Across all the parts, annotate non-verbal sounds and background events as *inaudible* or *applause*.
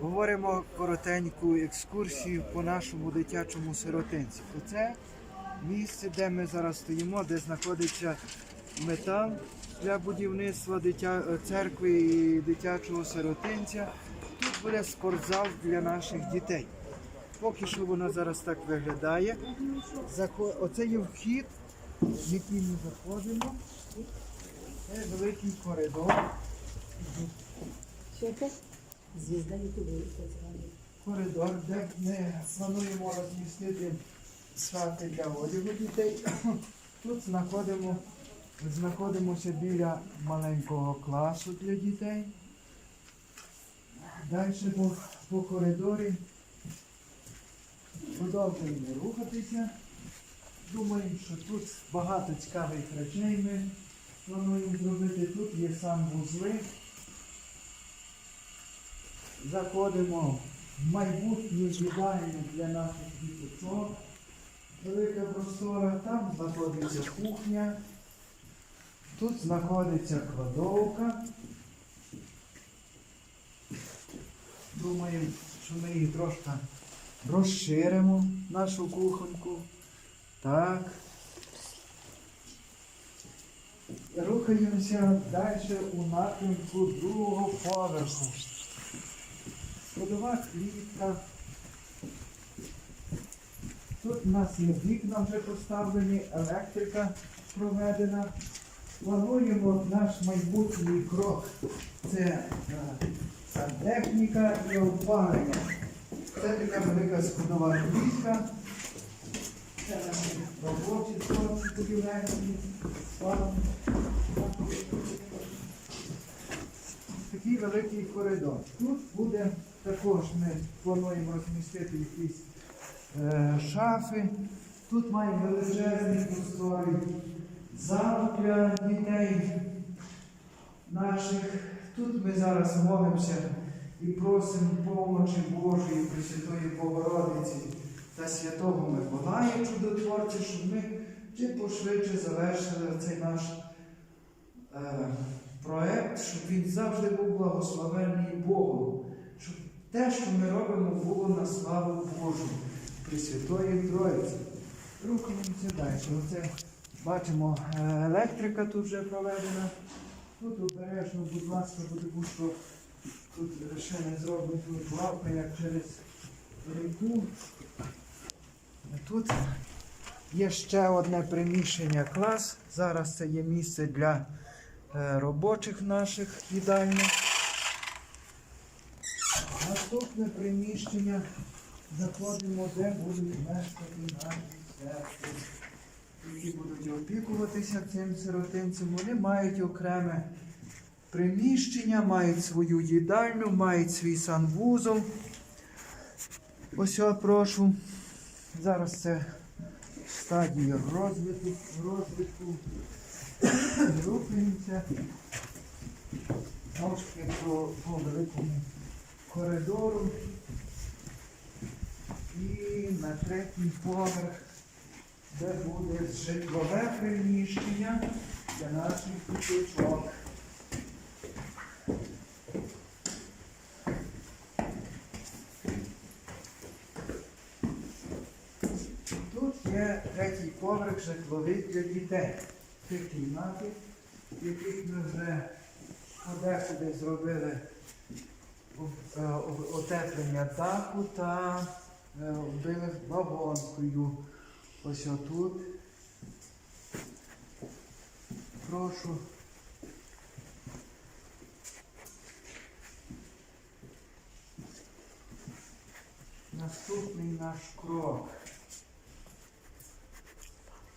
Говоримо коротеньку екскурсію по нашому дитячому сиротинці. Оце місце, де ми зараз стоїмо, де знаходиться метал для будівництва дитя... церкви і дитячого сиротинця. Тут буде спортзал для наших дітей. Поки що вона зараз так виглядає. Оце є вхід, в який ми заходимо. Це великий коридор. Що? Звізда Ютубу коридор, де ми плануємо розмістити шафи для одягу дітей. *clears throat* Тут знаходимо, знаходимося біля маленького класу для дітей. Далі по, по коридорі продовжуємо рухатися. Думаємо, що тут багато цікавих речей ми плануємо зробити. Тут є сам вузли. Заходимо в майбутню їдальню для наших діточок. Велика простора, там знаходиться кухня. Тут знаходиться кладовка. Думаємо, що ми її трошки розширимо, нашу кухоньку. Так. Рухаємося далі у напрямку другого поверху. Сходова клітка. Тут у нас є вікна вже поставлені, електрика проведена. Плануємо наш майбутній крок. Це е, сантехніка і опалення. Це така велика сходова клітка. Це наші робочі хлопці будівельні. Такий великий коридор. Тут буде також ми плануємо розмістити якісь е, шафи. Тут маємо величезний просторий зал для дітей наших. Тут ми зараз молимося і просимо помочі Божої Пресвятої Богородиці та Святого Миколая чудотворця, щоб ми чим пошвидше завершили цей наш е, проект, щоб він завжди був благословенний Богом, те, що ми робимо, було на славу Божу, Пресвятої Троїці. Рухаємося далі. Оце бачимо, е, електрика тут вже проведена. Тут обережно, будь ласка, тому що тут ще не зроблена тут лавка, як через ріку. Тут є ще одне приміщення клас. Зараз це є місце для е, робочих наших їдальних. Наступне приміщення заходимо, де будуть мешкати наші сестри, які будуть опікуватися цим сиротинцем. Вони мають окреме приміщення, мають свою їдальню, мають свій санвузол. Ось я прошу. Зараз це стадії розвитку, розвитку. Рухаємося по, по великому коридору. І на третій поверх, де буде житлове приміщення для наших діточок. Тут є третій поверх житловий для дітей. Три кімнати, яких ми вже подекуди зробили отеплення даху та е, вбили вагонкою. Ось отут. Прошу. Наступний наш крок.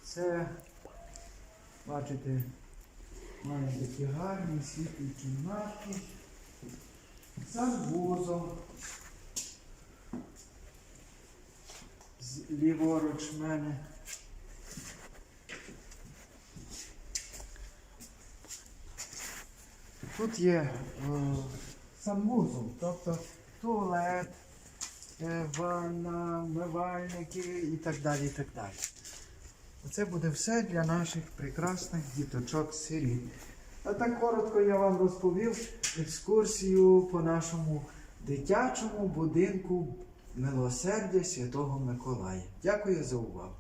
Це, бачите, маємо такі гарні світлі кімнатки. З- Ліворуч мене. Тут є е, санвузол, тобто туалет, е, ванна, вмивальники і так далі. і так далі. Це буде все для наших прекрасних діточок сиріт. А так коротко я вам розповів екскурсію по нашому дитячому будинку милосердя Святого Миколая. Дякую за увагу.